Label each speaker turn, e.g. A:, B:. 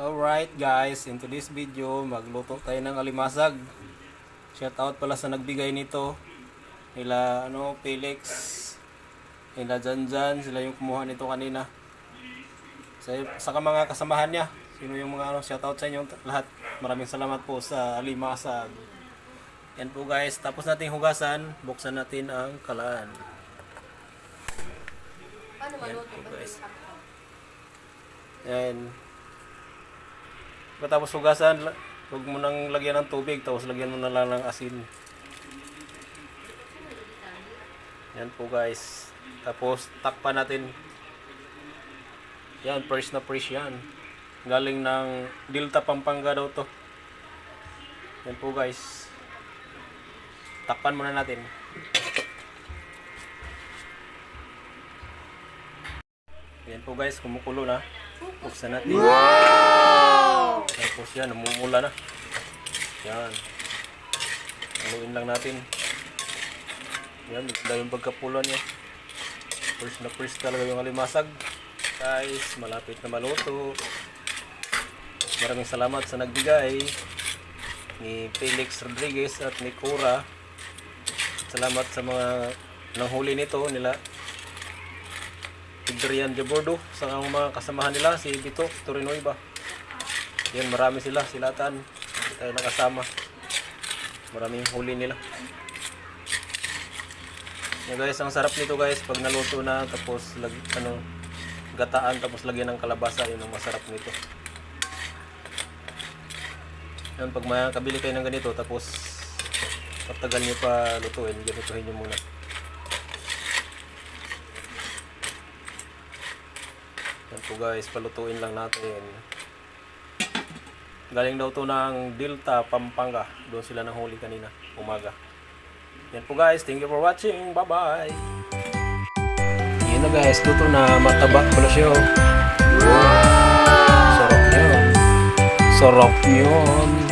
A: Alright guys, into this video, magluto tayo ng alimasag. Shout out pala sa nagbigay nito. Nila ano, Felix. Nila Janjan, sila yung kumuha nito kanina. Sa, sa mga kasamahan niya. Sino yung mga ano, shout out sa inyo lahat. Maraming salamat po sa alimasag. Yan po guys, tapos natin hugasan, buksan natin ang kalaan.
B: Paano maluto
A: po,
B: ba
A: guys. Yan. Pagkatapos hugasan, huwag mo nang lagyan ng tubig, tapos lagyan mo na lang ng asin. Yan po guys. Tapos takpan natin. Yan, fresh na fresh yan. Galing ng Delta Pampanga daw to. Yan po guys. Takpan muna natin. Yan po guys, kumukulo na. Buksan natin. Tapos yan, namumula na. Yan. Haluin lang natin. Yan, maganda yung pagkapulan niya. First na first talaga yung alimasag. Guys, malapit na maluto. Maraming salamat sa nagbigay ni Felix Rodriguez at ni Cora. Salamat sa mga nanghuli nito nila Adrian de Bordo sa mga kasamahan nila si Bito Torinoy ba yan marami sila silatan Hindi tayo nakasama. Maraming huli nila. Yan guys ang sarap nito guys pag naluto na tapos lag, ano gataan tapos lagyan ng kalabasa yun ang masarap nito. Yan pag makakabili kayo ng ganito tapos patagal nyo pa lutuin ganituhin nyo muna. Yan po guys, palutuin lang natin. Galing daw to ng Delta, Pampanga. Doon sila nahuli kanina, umaga. Yan po guys, thank you for watching. Bye-bye! Yan na guys, luto na mataba pala siya. oh. Sarap yun. Sarap yun.